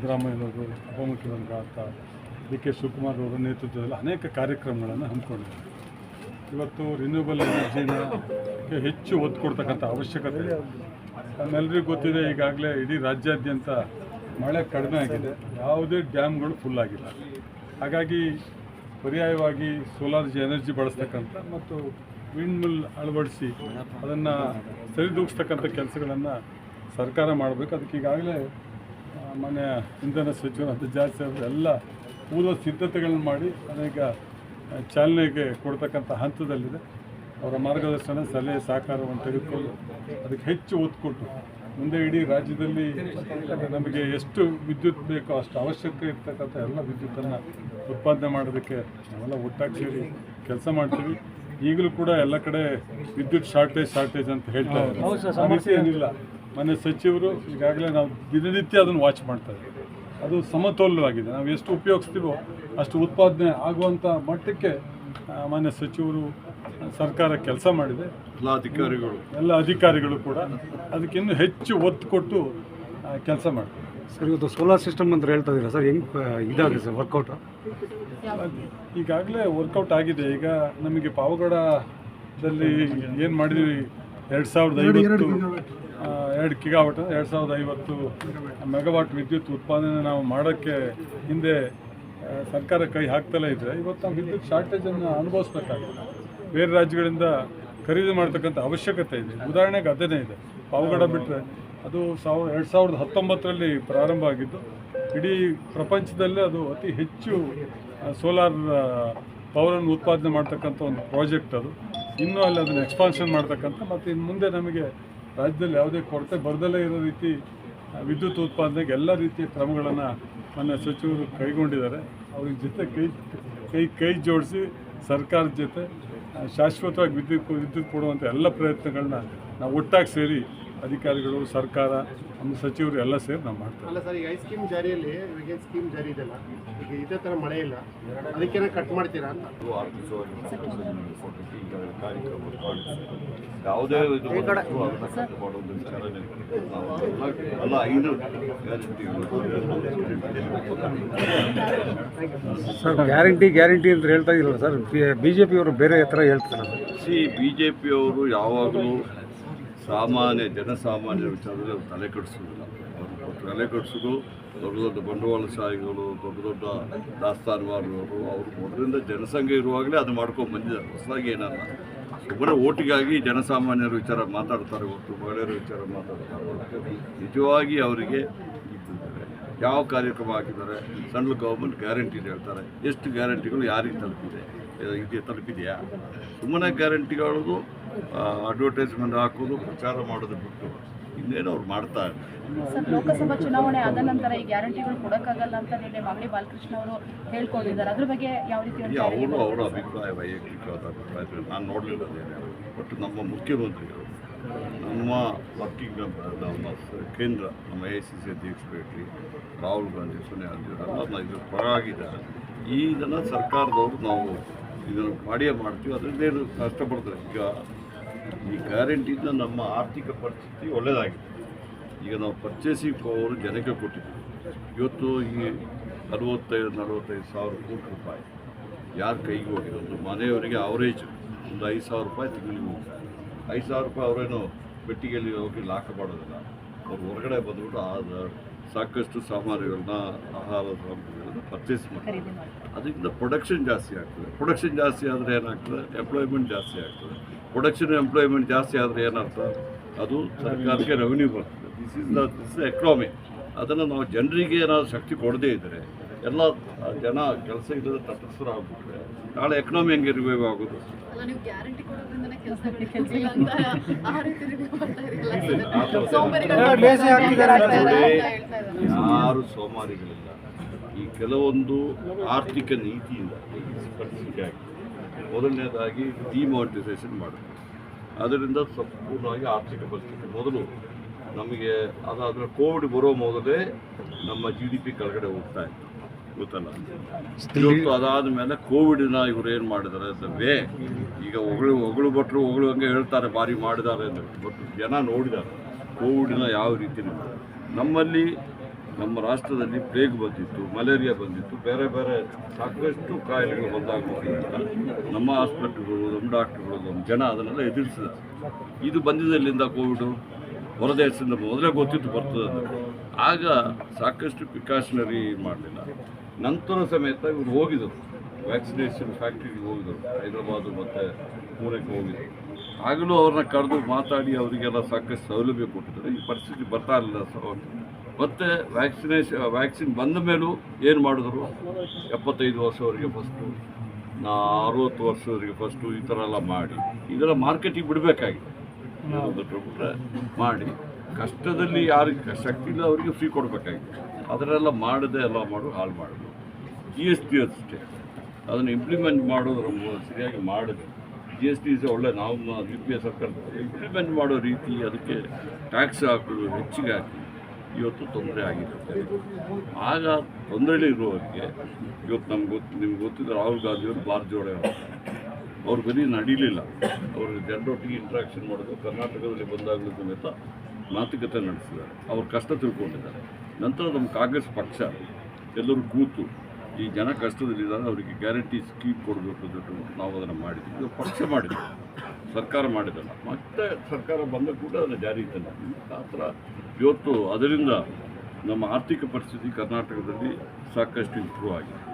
ಸಿದ್ದರಾಮಯ್ಯನವರು ಉಪಮುಖ್ಯಮಂತ್ರಿ ಆತ ಡಿ. ಕೆ. ಶಿವಕುಮಾರ್ ಅವರ ನೇತೃತ್ವದಲ್ಲಿ ಅನೇಕ ಕಾರ್ಯಕ್ರಮಗಳನ್ನು ಹಮ್ಮಿಕೊಂಡಿದ್ದಾರೆ. ಇವತ್ತು ರಿನ್ಯೂಬಲ್ ಎನರ್ಜಿನ ಹೆಚ್ಚು ಒತ್ತು ಕೊಡ್ತಕ್ಕಂಥ ಅವಶ್ಯಕತೆ. ಇದೆ ನಮ್ಮೆಲ್ಲರಿಗೂ ಗೊತ್ತಿದೆ, ಈಗಾಗಲೇ ಇಡೀ ರಾಜ್ಯಾದ್ಯಂತ ಮಳೆ ಕಡಿಮೆ ಆಗಿದೆ. ಯಾವುದೇ ಡ್ಯಾಮ್ಗಳು ಫುಲ್ ಆಗಿಲ್ಲ. ಹಾಗಾಗಿ ಪರ್ಯಾಯವಾಗಿ ಸೋಲಾರ್ ಎನರ್ಜಿ ಬಳಸ್ತಕ್ಕಂಥ ಮತ್ತು ವಿಂಡ್ ಮಿಲ್ ಅಳವಡಿಸಿ ಅದನ್ನು ಸರಿದೂಗಿಸ್ತಕ್ಕಂಥ ಕೆಲಸಗಳನ್ನು ಸರ್ಕಾರ ಮಾಡಬೇಕು. ಅದಕ್ಕೆ ಈಗಾಗಲೇ ಆ, ಇಂಧನ ಸಚಿವರಾದ ಜಾಸ್ತಿ ಅವರು ಎಲ್ಲ ಪೂರ್ವ ಸಿದ್ಧತೆಗಳನ್ನು ಮಾಡಿ ಅನೇಕ ಚಾಲನೆಗೆ ಕೊಡ್ತಕ್ಕಂಥ ಹಂತದಲ್ಲಿದೆ. ಅವರ ಮಾರ್ಗದರ್ಶನ ಸಲಹೆ ಸಹಕಾರವನ್ನು ತೆಗೆದುಕೊಂಡು ಅದಕ್ಕೆ ಹೆಚ್ಚು ಒತ್ತು ಕೊಟ್ಟು ಮುಂದೆ ಇಡೀ ರಾಜ್ಯದಲ್ಲಿ ನಮಗೆ ಎಷ್ಟು ವಿದ್ಯುತ್ ಬೇಕೋ ಅಷ್ಟು ಅವಶ್ಯಕತೆ ಇರ್ತಕ್ಕಂಥ ಎಲ್ಲ ವಿದ್ಯುತ್ತನ್ನು ಉತ್ಪಾದನೆ ಮಾಡೋದಕ್ಕೆ ನಾವೆಲ್ಲ ಒಟ್ಟಾಗಿ ಸೇರಿ ಕೆಲಸ ಮಾಡ್ತೀವಿ. ಈಗಲೂ ಕೂಡ ಎಲ್ಲ ಕಡೆ ವಿದ್ಯುತ್ ಶಾರ್ಟೇಜ್ ಶಾರ್ಟೇಜ್ ಅಂತ ಹೇಳ್ತಾ ಇದ್ದಾರೆ. ಸಮಸ್ಯೆ ಏನಿಲ್ಲ. ಮನೆ ಸಚಿವರು ಈಗಾಗಲೇ ನಾವು ದಿನನಿತ್ಯ ಅದನ್ನು ವಾಚ್ ಮಾಡ್ತಾ ಇದ್ದೀವಿ. ಅದು ಸಮತೋಲವಾಗಿದೆ ನಾವು ಎಷ್ಟು ಉಪಯೋಗಿಸ್ತೀವೋ ಅಷ್ಟು ಉತ್ಪಾದನೆ ಆಗುವಂಥ ಮಟ್ಟಕ್ಕೆ ಮಾನ್ಯ ಸಚಿವರು ಸರ್ಕಾರ ಕೆಲಸ ಮಾಡಿದೆ. ಎಲ್ಲ ಅಧಿಕಾರಿಗಳು. ಎಲ್ಲ ಅಧಿಕಾರಿಗಳು ಕೂಡ ಅದಕ್ಕೆ ಇನ್ನೂ ಹೆಚ್ಚು ಒತ್ತು ಕೊಟ್ಟು ಕೆಲಸ ಮಾಡ್ತಾರೆ. ಸರ್ ಇವತ್ತು ಸೋಲಾರ್ ಸಿಸ್ಟಮ್ ಅಂತ ಹೇಳ್ತಾ ಇದ್ದೀರಾ? ಸರ್ ಹೆಂಗೆ ಇದಾಗಿದೆ ಸರ್ ವರ್ಕೌಟ್ ಈಗಾಗಲೇ ವರ್ಕೌಟ್ ಆಗಿದೆ. ಈಗ ನಮಗೆ ಪಾವಗಡದಲ್ಲಿ ಏನು ಮಾಡಿದ್ವಿ? ಎರಡು ಸಾವಿರದ ಐವತ್ತು ಎರಡು ಕಿಗಾವಟ್ ಎರಡು ಸಾವಿರದ ಐವತ್ತು ಮೆಗಾವಾಟ್ ವಿದ್ಯುತ್ ಉತ್ಪಾದನೆ ನಾವು ಮಾಡೋಕ್ಕೆ ಹಿಂದೆ ಸರ್ಕಾರ ಕೈ ಹಾಕ್ತಲೇ ಇದ್ದರೆ ಇವತ್ತು ನಾವು ವಿದ್ಯುತ್ ಶಾರ್ಟೇಜನ್ನು ಅನುಭವಿಸ್ಬೇಕಾಗಿದೆ ಬೇರೆ ರಾಜ್ಯಗಳಿಂದ ಖರೀದಿ ಮಾಡ್ತಕ್ಕಂಥ ಅವಶ್ಯಕತೆ ಇದೆ. ಉದಾಹರಣೆಗೆ ಅದೇನೇ ಇದೆ. ಪಾವಗಡ ಬಿಟ್ಟರೆ ಅದು ಸಾವಿರ, ಎರಡು ಸಾವಿರದ ಹತ್ತೊಂಬತ್ತರಲ್ಲಿ ಪ್ರಾರಂಭ ಆಗಿದ್ದು, ಇಡೀ ಪ್ರಪಂಚದಲ್ಲೇ ಅದು ಅತಿ ಹೆಚ್ಚು ಸೋಲಾರ್ ಪವರನ್ನು ಉತ್ಪಾದನೆ ಮಾಡ್ತಕ್ಕಂಥ ಒಂದು ಪ್ರಾಜೆಕ್ಟ್ ಅದು. ಇನ್ನೂ ಅಲ್ಲಿ ಅದನ್ನು ಎಕ್ಸ್ಪಾನ್ಷನ್ ಮಾಡ್ತಕ್ಕಂಥ, ಮತ್ತು ಇನ್ನು ಮುಂದೆ ನಮಗೆ ರಾಜ್ಯದಲ್ಲಿ ಯಾವುದೇ ಕೊರತೆ ಬರದಲ್ಲೇ ಇರೋ ರೀತಿ ವಿದ್ಯುತ್ ಉತ್ಪಾದನೆಗೆ ಎಲ್ಲ ರೀತಿಯ ಕ್ರಮಗಳನ್ನು ನನ್ನ ಸಚಿವರು ಕೈಗೊಂಡಿದ್ದಾರೆ. ಅವ್ರ ಜೊತೆ ಕೈ ಕೈ ಕೈ ಜೋಡಿಸಿ ಸರ್ಕಾರದ ಜೊತೆ ಶಾಶ್ವತವಾಗಿ ವಿದ್ಯುತ್ ವಿದ್ಯುತ್ ಕೊಡುವಂಥ ಎಲ್ಲ ಪ್ರಯತ್ನಗಳನ್ನ ನಾವು ಒಟ್ಟಾಗಿ ಸೇರಿ ಅಧಿಕಾರಿಗಳು ಸರ್ಕಾರ ನಮ್ಮ ಸಚಿವರು ಎಲ್ಲ ಸೇರಿ ನಾವು ಮಾಡ್ತೀವಿ ಅಲ್ಲ ಸರ್ ಈಗ ಐಸ್ ಸ್ಕೀಮ್ ಜಾರಿಯಲ್ಲಿ ಇವಾಗ ಸ್ಕೀಮ್ ಜಾರಿ ಇದೆಯಲ್ಲ? ಈಗ ಇದೇ ಥರ ಮಳೆ ಇಲ್ಲ. ಅದಕ್ಕೇನ ಕಟ್ ಮಾಡ್ತೀರಾ ಅಂತ. ಯಾವುದೇ ಐದು ಸರ್ ಗ್ಯಾರಂಟಿ ಗ್ಯಾರಂಟಿ ಅಂತ ಹೇಳ್ತಾ ಇದ್ದೀರಲ್ಲ ಸರ್ ಬಿ ಜೆ ಪಿಯವರು ಬೇರೆ ಥರ ಹೇಳ್ತಾರೆ. ಸಿ ಬಿ ಜೆ ಪಿಯವರು ಯಾವಾಗಲೂ ಸಾಮಾನ್ಯ ಜನಸಾಮಾನ್ಯರ ವಿಚಾರದಲ್ಲಿ ಅವ್ರು ತಲೆ ಕೆಡಿಸೋದಿಲ್ಲ. ಅವರು ತಲೆ ಕೆಡಿಸೋದು ದೊಡ್ಡ ದೊಡ್ಡ ಬಂಡವಾಳಶಾಹಿಗಳು ದೊಡ್ಡ ದೊಡ್ಡ ದಾಸ್ತಾನುವಾರರು, ಅವರು ಮೊದಲಿಂದ ಜನಸಂಖ್ಯೆ ಇರುವಾಗಲೇ ಅದು ಮಾಡ್ಕೊಂಡು ಬಂದಿದ್ದಾರೆ. ಹೊಸದಾಗಿ ಏನಲ್ಲ. ಸುಮ್ಮನೆ ಓಟಿಗಾಗಿ ಜನಸಾಮಾನ್ಯರ ವಿಚಾರ ಮಾತಾಡ್ತಾರೆ ಹೊತ್ತು ಮಹಿಳೆಯರ ವಿಚಾರ ಮಾತಾಡ್ತಾರೆ ನಿಜವಾಗಿ ಅವರಿಗೆ ಯಾವ ಕಾರ್ಯಕ್ರಮ ಹಾಕಿದ್ದಾರೆ? ಸೆಂಟ್ರಲ್ ಗೌರ್ಮೆಂಟ್ ಗ್ಯಾರಂಟಿ ಹೇಳ್ತಾರೆ. ಎಷ್ಟು ಗ್ಯಾರಂಟಿಗಳು ಯಾರಿಗೆ ತಲುಪಿದೆ? ಇದು ತಲುಪಿದೆಯಾ? ಸುಮ್ಮನೆ ಗ್ಯಾರಂಟಿಗಳದು ಅಡ್ವರ್ಟೈಸ್ಮೆಂಟ್ ಹಾಕೋದು ಪ್ರಚಾರ ಮಾಡೋದು ಬಿಟ್ಟು ಇನ್ನೇನು ಅವ್ರು ಮಾಡ್ತಾ ಇದ್ದಾರೆ ಸರ್ ಲೋಕಸಭಾ ಚುನಾವಣೆ ಆದ ನಂತರ ಈ ಗ್ಯಾರಂಟಿಗಳು ಕೊಡೋಕ್ಕಾಗಲ್ಲ ಅಂತ ನಿನ್ನೆ ಮಾಗಡಿ ಬಾಲಕೃಷ್ಣ ಅವರು ಹೇಳ್ಕೊಂಡಿದ್ದಾರೆ. ಅದ್ರ ಬಗ್ಗೆ ಯಾವ ರೀತಿ ಅವರು ಅವರ ಅಭಿಪ್ರಾಯ ವೈಯಕ್ತಿಕವಾದ ಅಭಿಪ್ರಾಯ ನಾನು ನೋಡಲಿಲ್ಲ ಬಟ್ ನಮ್ಮ ಮುಖ್ಯಮಂತ್ರಿಗಳು ನಮ್ಮ ವರ್ಕಿಂಗ್ ನಮ್ಮ ಕೇಂದ್ರ ನಮ್ಮ ಎ ಸಿ ಸಿ ಅಧ್ಯಕ್ಷ ಭೇಟಿ ರಾಹುಲ್ ಗಾಂಧಿ ಸೋನಿಯಾ ಗಾಂಧಿ ಅವರೆಲ್ಲ ಇದ್ರ ಪರವಾಗಿದ್ದಾರೆ ಈ ಇದನ್ನು ಸರ್ಕಾರದವರು ನಾವು ಇದನ್ನು ಮಾಡಿಯೇ ಮಾಡ್ತೀವಿ. ಅದರದ್ದೇನು ಕಷ್ಟಪಡ್ತಾರೆ. ಈಗ ಈ ಗ್ಯಾರಂಟಿಯಿಂದ ನಮ್ಮ ಆರ್ಥಿಕ ಪರಿಸ್ಥಿತಿ ಒಳ್ಳೆಯದಾಗಿದೆ. ಈಗ ನಾವು ಪರ್ಚೇಸಿಂಗ್ ಪವರ್ ಜನಕ್ಕೆ ಕೊಟ್ಟಿದ್ದೀವಿ. ಇವತ್ತು ಈ ಅರವತ್ತೈದು ನಲವತ್ತೈದು ಸಾವಿರ ಕೋಟಿ ರೂಪಾಯಿ ಯಾರ ಕೈಗೆ ಹೋಗಿರೋದು? ಮನೆಯವರಿಗೆ ಅವರೇಜ್ ಒಂದು ಐದು ಸಾವಿರ ರೂಪಾಯಿ ತಿಂಗಳಿಗೆ ಹೋಗ್ತಾರೆ ಐದು ಸಾವಿರ ರೂಪಾಯಿ ಅವರೇನು ಪೆಟ್ಟಿಗೆಯಲ್ಲಿ ಹೋಗಿ ಲಾಕ ಮಾಡೋದಿಲ್ಲ. ಅವ್ರು ಹೊರಗಡೆ ಬಂದ್ಬಿಟ್ಟು ಆದ ಸಾಕಷ್ಟು ಸಾಮಾನುಗಳನ್ನ ಆಹಾರ ಸಾಮಗ್ರಿಗಳನ್ನ ಪರ್ಚೇಸ್ ಮಾಡ್ತಾರೆ. ಅದರಿಂದ ಪ್ರೊಡಕ್ಷನ್ ಜಾಸ್ತಿ ಆಗ್ತದೆ. ಪ್ರೊಡಕ್ಷನ್ ಜಾಸ್ತಿ ಆದರೆ ಏನಾಗ್ತದೆ? ಎಂಪ್ಲಾಯ್ಮೆಂಟ್ ಜಾಸ್ತಿ ಆಗ್ತದೆ. ಪ್ರೊಡಕ್ಷನ್ ಎಂಪ್ಲಾಯ್ಮೆಂಟ್ ಜಾಸ್ತಿ ಆದರೆ ಏನರ್ಥ? ಅದು ಸರ್ಕಾರಕ್ಕೆ ರೆವಿನ್ಯೂ ಬರ್ತದೆ this is the this economy ಅದನ್ನು ನಾವು ಜನರಿಗೆ ಏನಾದರೂ ಶಕ್ತಿ ಕೊಡದೇ ಇದ್ದರೆ ಎಲ್ಲ ಜನ ಕೆಲಸ ಇಲ್ಲದೆ ತಟಸ್ಥರಾಗ್ಬಿಟ್ರೆ ನಾಳೆ ಎಕನಾಮಿ ಹೆಂಗೆ ರಿವೈವ್ ಆಗೋದು. ಯಾರು ಸೋಮಾರಿಗಳಿಲ್ಲ. ಈ ಕೆಲವೊಂದು ಆರ್ಥಿಕ ನೀತಿಯಿಂದ ಮೊದಲನೇದಾಗಿ ಡಿಮಾನಿಟೈಸೇಷನ್ ಮಾಡಬೇಕು ಅದರಿಂದ ಸಂಪೂರ್ಣವಾಗಿ ಆರ್ಥಿಕ ಪರಿಸ್ಥಿತಿ ಮೊದಲು ನಮಗೆ ಅದಾದರೆ ಕೋವಿಡ್ ಬರೋ ಮೊದಲೇ ನಮ್ಮ ಜಿ ಡಿ ಪಿ ಕೆಳಗಡೆ ಹೋಗ್ತಾ ಇತ್ತು. ಗೊತ್ತಲ್ಲ? ಇವತ್ತು ಅದಾದ ಮೇಲೆ ಕೋವಿಡ್ನ ಇವ್ರು ಏನು ಮಾಡಿದ್ದಾರೆ ವೇ ಈಗ ಹೊಗಳು ಹೊಗಳು ಭಟ್ರು ಹೊಗಳು ಹಂಗೆ ಹೇಳ್ತಾರೆ ಭಾರಿ ಮಾಡಿದ್ದಾರೆ ಅಂತ ಬಟ್ ಜನ ನೋಡಿದ್ದಾರೆ ಕೋವಿಡ್ನ ಯಾವ ರೀತಿ ನಮ್ಮಲ್ಲಿ ನಮ್ಮ ರಾಷ್ಟ್ರದಲ್ಲಿ ಪ್ಲೇಗ್ ಬಂದಿತ್ತು ಮಲೇರಿಯಾ ಬಂದಿತ್ತು, ಬೇರೆ ಬೇರೆ ಸಾಕಷ್ಟು ಕಾಯಿಲೆಗಳು ಬಂದಾಗೋದ್ರಿಂದ ನಮ್ಮ ಆಸ್ಪತ್ರೆಗಳು, ನಮ್ಮ ಡಾಕ್ಟ್ರುಗಳು ನಮ್ಮ ಜನ ಅದನ್ನೆಲ್ಲ ಎದುರಿಸಿದ ಇದು ಬಂದಿದ್ದಲ್ಲಿಂದ ಕೋವಿಡು ಹೊರದೇಶದಿಂದ ಮೊದಲೇ ಗೊತ್ತಿತ್ತು ಬರ್ತದೆ ಆಗ ಸಾಕಷ್ಟು ಪ್ರಿಕಾಷನರಿ ಮಾಡಲಿಲ್ಲ. ನಂತರ ಸಮೇತ ಇವರು ಹೋಗಿದರು. ವ್ಯಾಕ್ಸಿನೇಷನ್ ಫ್ಯಾಕ್ಟ್ರಿಗೆ ಹೋಗಿದರು. ಹೈದರಾಬಾದ್ ಮತ್ತು ಪೂನೆಗೆ ಹೋಗಿದ್ದರು ಆಗಲೂ ಅವ್ರನ್ನ ಕರೆದು ಮಾತಾಡಿ, ಅವರಿಗೆಲ್ಲ ಸಾಕಷ್ಟು ಸೌಲಭ್ಯ ಕೊಟ್ಟಿದ್ದಾರೆ. ಈ ಪರಿಸ್ಥಿತಿ ಬರ್ತಾ ಇರಲಿಲ್ಲ ಮತ್ತು ವ್ಯಾಕ್ಸಿನೇಷನ್ ವ್ಯಾಕ್ಸಿನ್ ಬಂದ ಮೇಲೂ ಏನು ಮಾಡಿದ್ರು? ಎಪ್ಪತ್ತೈದು ವರ್ಷವರೆಗೆ ಫಸ್ಟು ಅರುವತ್ತು ವರ್ಷದವರೆಗೆ ಫಸ್ಟು ಈ ಥರ ಎಲ್ಲ ಮಾಡಿ. ಇದೆಲ್ಲ ಮಾರ್ಕೆಟಿಗೆ ಬಿಡಬೇಕಾಗಿದೆ. ಬಿಟ್ಟರೆ ಮಾಡಿ. ಕಷ್ಟದಲ್ಲಿ ಯಾರಿಗೆ ಶಕ್ತಿ ಇಲ್ಲ ಅವರಿಗೆ ಫ್ರೀ ಕೊಡಬೇಕಾಗಿದೆ. ಅದನ್ನೆಲ್ಲ ಮಾಡದೆ ಎಲ್ಲ ಮಾಡು, ಹಾಳು ಮಾಡೋದು ಜಿ ಎಸ್ ಟಿ ಅಷ್ಟೇ. ಅದನ್ನು ಇಂಪ್ಲಿಮೆಂಟ್ ಮಾಡೋದ್ರ ಸರಿಯಾಗಿ ಮಾಡಿದೆ. ಜಿ ಎಸ್ ಟಿ ಒಳ್ಳೆ, ನಾವು ಯು ಪಿ ಎ ಸರ್ಕಾರ ಇಂಪ್ಲಿಮೆಂಟ್ ಮಾಡೋ ರೀತಿ ಅದಕ್ಕೆ ಟ್ಯಾಕ್ಸ್ ಹಾಕೋದು, ಹೆಚ್ಚಿಗೆ ಹಾಕಿ ಇವತ್ತು ತೊಂದರೆ ಆಗಿರುತ್ತೆ. ಆಗ ತೊಂದರೆಯಲ್ಲಿ ಇರುವವರಿಗೆ ಇವತ್ತು ನಮ್ಗೆ ಗೊತ್ತು ನಿಮ್ಗೆ ಗೊತ್ತಿದ್ದ ರಾಹುಲ್ ಗಾಂಧಿಯವರು ಬಾರ್ ಜೋಡೆ ಅವರು ಬರೀ ನಡೀಲಿಲ್ಲ. ಅವರು ಜನರೊಟ್ಟಿಗೆ ಇಂಟ್ರಾಕ್ಷನ್ ಮಾಡೋದು, ಕರ್ನಾಟಕದಲ್ಲಿ ಬಂದಾಗಲೂ ಸಮೇತ ಮಾತುಕತೆ ನಡೆಸಿದ್ದಾರೆ. ಅವ್ರ ಕಷ್ಟ ತಿಳ್ಕೊಂಡಿದ್ದಾರೆ. ನಂತರ ನಮ್ಮ ಕಾಂಗ್ರೆಸ್ ಪಕ್ಷ, ಎಲ್ಲರೂ ಕೂತು ಈ ಜನ ಕಷ್ಟದಲ್ಲಿದ್ದಾರೆ, ಅವರಿಗೆ ಗ್ಯಾರಂಟಿ ಸ್ಕೀಮ್ ಕೊಡಬೇಕು ಅಂತ ನಾವು ಅದನ್ನು ಮಾಡಿದ್ವಿ. ಪಕ್ಷ ಮಾಡಿದ್ವಿ. ಸರ್ಕಾರ ಮಾಡಿದಲ್ಲ ಮತ್ತೆ ಸರ್ಕಾರ ಬಂದ ಕೂಡ ಅದನ್ನು ಜಾರಿಗೆ ತಂದಿದ್ವಿ. ಆ ಥರ ಇವತ್ತು ಅದರಿಂದ ನಮ್ಮ ಆರ್ಥಿಕ ಪರಿಸ್ಥಿತಿ ಕರ್ನಾಟಕದಲ್ಲಿ ಸಾಕಷ್ಟು ಇಂಪ್ರೂವ್ ಆಗಿದೆ.